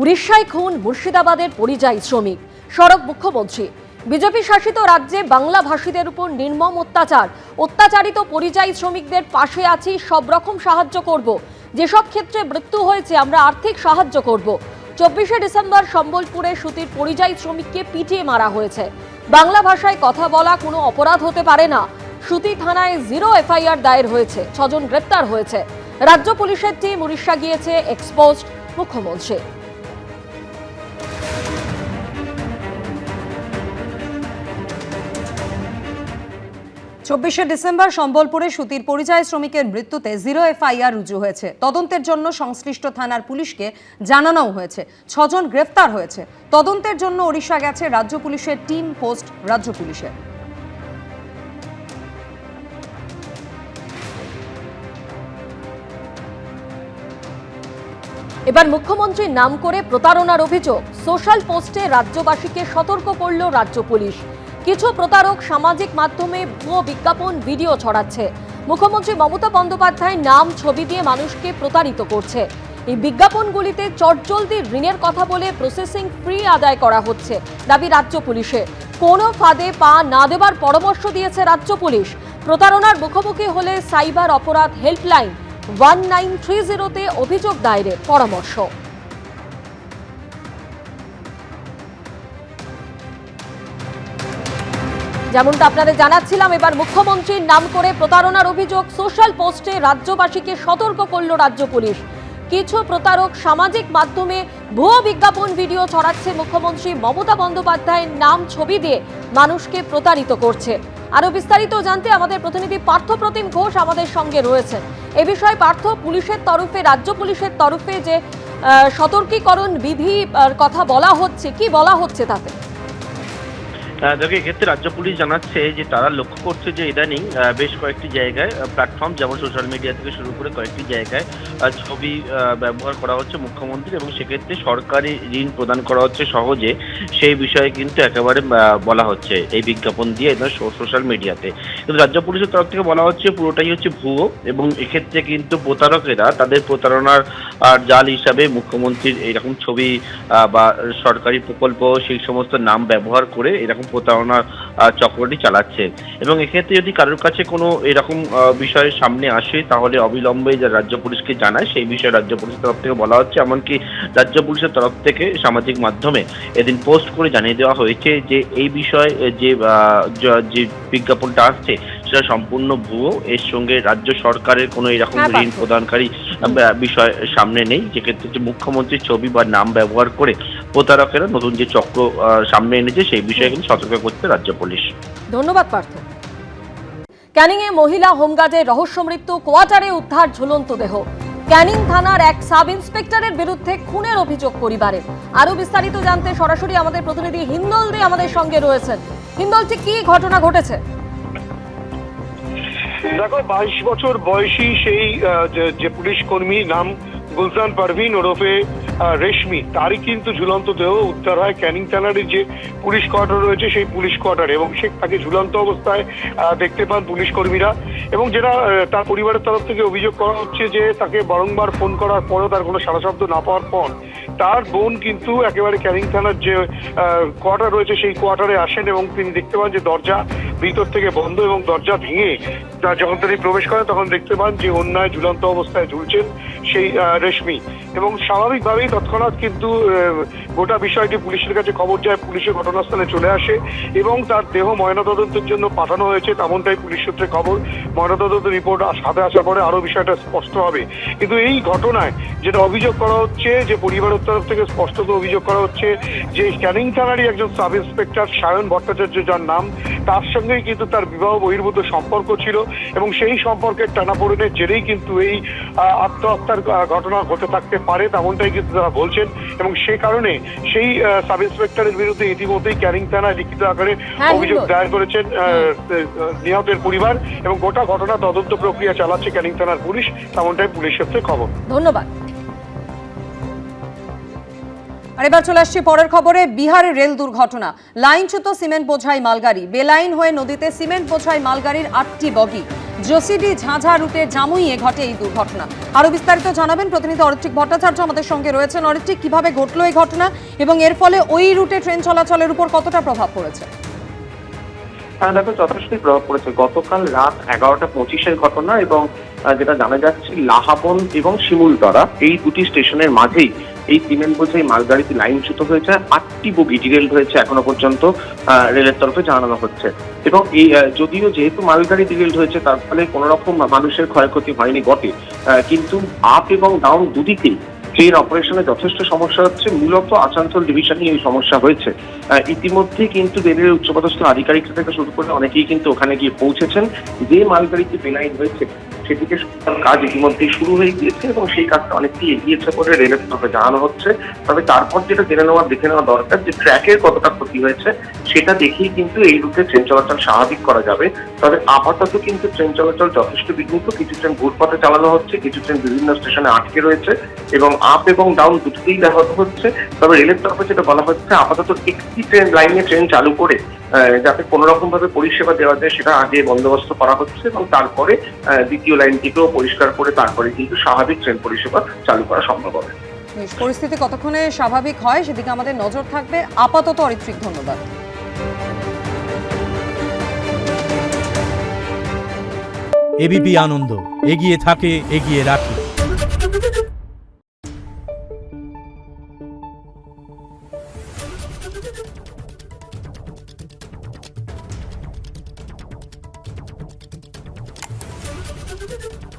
উড়িষ্যায় খুন, মুর্শিদাবাদের পরিযায়ী শ্রমিক। সড়ক মুখ্যমন্ত্রী। বিজেপি শাসিত রাজ্যে বাংলা ভাষীদের উপর নির্মম অত্যাচার। অত্যাচারিত পরিযায়ী শ্রমিকদের পাশে আছি, সব রকম সাহায্য করব। যেসব ক্ষেত্রে মৃত্যু হয়েছে, আমরা আর্থিক সাহায্য করব। চব্বিশে ডিসেম্বর সম্বলপুরে সুতির পরিযায়ী শ্রমিককে পিটিয়ে মারা হয়েছে। বাংলা ভাষায় কথা বলা কোনো অপরাধ হতে পারে না। সুতি থানায় জিরো এফআইআর দায়ের হয়েছে, ছজন গ্রেপ্তার হয়েছে। রাজ্য পুলিশের টিম উড়িষ্যা গিয়েছে, এক্সপোজড মুখ্যমন্ত্রী। চব্বিশে ডিসেম্বর সম্বলপুরে সুতির পরিযায়ী শ্রমিকের মৃত্যুতে জিরো এফআইআর রুজু হয়েছে। তদন্তের জন্য সংশ্লিষ্ট থানার পুলিশকে জানানোও হয়েছে। ছজন গ্রেফতার হয়েছে। তদন্তের জন্য ওড়িশা গেছে রাজ্য পুলিশের টিম পোস্ট রাজ্য পুলিশের। এবার মুখ্যমন্ত্রীর নাম করে প্রতারণার অভিযোগ। সোশ্যাল পোস্টে রাজ্যবাসীকে সতর্ক করল রাজ্য পুলিশ। কিছু প্রতারক সামাজিক মাধ্যমে ভুয়ো বিজ্ঞাপন, ভিডিও ছড়াচ্ছে। মুখ্যমন্ত্রী মমতা বন্দ্যোপাধ্যায় নাম ছবি দিয়ে মানুষকে প্রতারিত করছে। এই বিজ্ঞাপনগুলিতে চটজলদি ঋণের কথা বলে প্রসেসিং ফ্রি আদায় করা হচ্ছে, দাবি রাজ্য পুলিশে। কোনো ফাঁদে পা না দেবার পরামর্শ দিয়েছে রাজ্য পুলিশ। প্রতারণার মুখোমুখি হলে সাইবার অপরাধ হেল্পলাইন ওয়ান নাইন থ্রি জিরোতে অভিযোগ দায়েরের পরামর্শ। যেমনটা আপনাদের জানাচ্ছিলাম, এবার মুখ্যমন্ত্রীর নাম করে প্রতারণার অভিযোগ সোশ্যাল পোস্টে রাজ্যবাসীকে সতর্ক করল রাজ্য পুলিশ। কিছু প্রতারক সামাজিক মাধ্যমে ভুয়ো বিজ্ঞাপন ভিডিও ছড়াচ্ছে মুখ্যমন্ত্রী মমতা বন্দ্যোপাধ্যায়ের নাম ছবি দিয়ে মানুষকে প্রতারিত করছে। আরও বিস্তারিত জানতে আমাদের প্রতিনিধি পার্থ প্রতিম ঘোষ আমাদের সঙ্গে রয়েছেন। এ বিষয়ে পার্থ পুলিশের তরফে, রাজ্য পুলিশের তরফে যে সতর্কীকরণ বিধি কথা বলা হচ্ছে, কি বলা হচ্ছে তাতে? দেখো এক্ষেত্রে রাজ্য পুলিশ জানাচ্ছে যে তারা লক্ষ্য করছে যে ইদানিং বেশ কয়েকটি জায়গায় প্ল্যাটফর্ম যেমন সোশ্যাল মিডিয়া থেকে শুরু করে কয়েকটি জায়গায় ছবি ব্যবহার করা হচ্ছে মুখ্যমন্ত্রী এবং সেক্ষেত্রে সরকারি ঋণ প্রদান করা হচ্ছে সহজে। সেই বিষয়ে কিন্তু একেবারে বলা হচ্ছে এই বিজ্ঞাপন দিয়ে সোশ্যাল মিডিয়াতে কিন্তু রাজ্য পুলিশের তরফ থেকে বলা হচ্ছে পুরোটাই হচ্ছে ভুয়ো এবং এক্ষেত্রে কিন্তু প্রতারকেরা তাদের প্রতারণার আর জাল হিসাবে মুখ্যমন্ত্রীর এরকম ছবি বা সরকারি প্রকল্প, সেই সমস্ত নাম ব্যবহার করে এরকম প্রতারণার আহ, চক্রটি চালাচ্ছে। এবং এক্ষেত্রে যদি কারোর কাছে কোনো এরকম বিষয় সামনে আসে তাহলে অবিলম্বে যা রাজ্য পুলিশকে জানায় সেই বিষয়ে রাজ্য পুলিশের তরফ থেকে বলা হচ্ছে এমনকি রাজ্য পুলিশের তরফ থেকে সামাজিক মাধ্যমে এদিন পোস্ট করে জানিয়ে দেওয়া হয়েছে যে এই বিষয়ে যে যে বিজ্ঞাপনটা আসছে সেটা সম্পূর্ণ ভুয়ো। এর সঙ্গে রাজ্য সরকারের কোনো এরকম হ্যাঁ, ঋণ প্রদানকারী বিষয় সামনে নেই। যেক্ষেত্রে মুখ্যমন্ত্রীর ছবি বা নাম ব্যবহার করে প্রতারকেরা নতুন যে চক্র সামনে এনেছে সেই বিষয়ে কিন্তু সতর্ক করছে রাজ্য পুলিশ। ধন্যবাদ পার্থ। ক্যানিংয়ে মহিলা হোমগার্ডের রহস্য মৃত্যু কোয়ার্টারে উদ্ধার ঝুলন্ত দেহ। ক্যানিং থানার এক সাব ইন্সপেক্টরের বিরুদ্ধে খুনের অভিযোগ পরিবারের। আরও বিস্তারিত জানতে সরাসরি আমাদের প্রতিনিধি হিন্দল দে আমাদের সঙ্গে রয়েছেন। হিন্দল ঠিক কি ঘটনা ঘটেছে? দেখো বাইশ বছর বয়সী সেই আহ, যে- পুলিশ কর্মী নাম গুলজান পারভিন ওরফে রেশমি, তারই কিন্তু ঝুলন্ত দেহ। উদ্ধার হয় ক্যানিং থানার যে পুলিশ কোয়ার্টার রয়েছে, সেই পুলিশ কোয়ার্টারে। এবং সে তাকে ঝুলন্ত অবস্থায় দেখতে পান পুলিশ কর্মীরা। এবং যেটা তার পরিবারের তরফ থেকে অভিযোগ করা হচ্ছে যে, তাকে বারংবার ফোন করার পরেও তার কোনো সারা শব্দ না পাওয়ার পর তার বোন কিন্তু একেবারে ক্যানিং থানার যে কোয়ার্টার রয়েছে, সেই কোয়ার্টারে আসেন এবং তিনি দেখতে পান যে দরজা ভিতর থেকে বন্ধ এবং দরজা ভেঙে যখন তিনি প্রবেশ করেন, তখন দেখতে পান যে অন্যায় ঝুলন্ত অবস্থায় ঝুলছেন সেই রেশমি। এবং স্বাভাবিকভাবেই তৎক্ষণাৎ কিন্তু গোটা বিষয়টি পুলিশের কাছে খবর যায় পুলিশের ঘটনাস্থলে চলে আসে এবং তার দেহ ময়নাতদন্তের জন্য পাঠানো হয়েছে তেমনটাই পুলিশ সূত্রে খবর। ময়নাতদন্ত রিপোর্ট হাতে আসার পরে আরও বিষয়টা স্পষ্ট হবে। কিন্তু এই ঘটনায় যেটা অভিযোগ করা হচ্ছে, যে পরিবারের তরফ থেকে স্পষ্টত অভিযোগ করা হচ্ছে, যে ক্যানিং থানারই একজন সাব ইন্সপেক্টর সায়ন ভট্টাচার্য, যার নাম তার সঙ্গেই কিন্তু তার বিবাহ বহির্ভূত সম্পর্ক ছিল এবং সেই সম্পর্কের টানাপোড়েনের জেরেই কিন্তু এই আত্মহত্যার ঘটনা ঘটে থাকতে পারে তেমনটাই কিন্তু তারা বলছেন এবং সে কারণে সেই সাব ইন্সপেক্টরের বিরুদ্ধে ইতিমধ্যেই ক্যানিং থানায় লিখিত আকারে হ্যাঁ, অভিযোগ দায়ের করেছেন নিহতের পরিবার এবং গোটা ঘটনা তদন্ত প্রক্রিয়া চালাচ্ছে ক্যানিং থানার পুলিশ তেমনটাই পুলিশ সূত্রে খবর। ধন্যবাদ। আর এবার চলে আসছি পরের খবরে। বিহারে রেল দুর্ঘটনা। লাইনচ্যুত সিমেন্ট বোঝাই মালগাড়ি। বেলাইন হয়ে নদীতে সিমেন্ট বোঝাই মালগাড়ির আটটি বগি। জসিডি ঝাঁঝা রুটে জামুইয়ে ঘটে এই দুর্ঘটনা। আরও বিস্তারিত জানাবেন প্রতিনিধি অরিত্রিক ভট্টাচার্য আমাদের সঙ্গে রয়েছেন। অরিত্রিক, কীভাবে ঘটলো এই ঘটনা এবং এর ফলে ওই রুটে ট্রেন চলাচলের উপর কতটা প্রভাব পড়েছে? হ্যাঁ দেখো, যথেষ্টই প্রভাব পড়েছে। গতকাল রাত এগারোটা পঁচিশের ঘটনা এবং যেটা জানা যাচ্ছে, লাহাবন এবং শিমুলতলা, এই দুটি স্টেশনের মাঝেই এই সিমেন্ট বোঝাই মালগাড়িতে লাইনচ্যুত হয়েছে আটটি বগি ডিরেল হয়েছে এখনও পর্যন্ত রেলের তরফে জানানো হচ্ছে। এবং এই যদিও যেহেতু মালগাড়ি ডিরেল হয়েছে তার ফলে কোনো রকম মানুষের ক্ষয়ক্ষতি হয়নি বটে। কিন্তু আপ এবং ডাউন দুদিকেই ট্রেন অপারেশনে যথেষ্ট সমস্যা হচ্ছে। মূলত আসানসোল ডিভিশনে এই সমস্যা হয়েছে। আহ, ইতিমধ্যেই কিন্তু রেলের উচ্চপদস্থ আধিকারিকরা থেকে শুরু করে অনেকেই কিন্তু ওখানে গিয়ে পৌঁছেছেন। যে মালগাড়িতে বেলাইন হয়েছে সেদিকে কাজ ইতিমধ্যেই শুরু হয়ে গিয়েছে এবং সেই কাজটা অনেকটাই এগিয়েছে বলে রেলের তরফে জানানো হচ্ছে। তবে তারপর যেটা জেনে নেওয়া, দেখে নেওয়া দরকার যে ট্র্যাকের কতটা ক্ষতি হয়েছে, সেটা দেখেই কিন্তু এই রুটে ট্রেন চলাচল স্বাভাবিক করা যাবে। তবে আপাতত কিন্তু ট্রেন চলাচল যথেষ্ট বিঘ্নিত। কিছু ট্রেন ঘুরপথে চালানো হচ্ছে, কিছু ট্রেন বিভিন্ন স্টেশনে আটকে রয়েছে এবং আপ এবং ডাউন দুটোতেই ব্যাহত হচ্ছে। তবে রেলের তরফে যেটা বলা হচ্ছে, আপাতত একটি ট্রেন লাইনে ট্রেন চালু করে যাতে কোনো রকম ভাবে পরিষেবা দেওয়া যায় সেটা আগে বন্দোবস্ত করা হচ্ছে এবং তারপরে দ্বিতীয় লাইনটিকেও পরিষ্কার করে তারপরে কিন্তু স্বাভাবিক ট্রেন পরিষেবা চালু করা সম্ভব হবে। পরিস্থিতি কতক্ষণে স্বাভাবিক হয় সেদিকে আমাদের নজর থাকবে। আপাতত অরিত্রিক ধন্যবাদ। এবিপি আনন্দ এগিয়ে থাকে এগিয়ে রাখে। you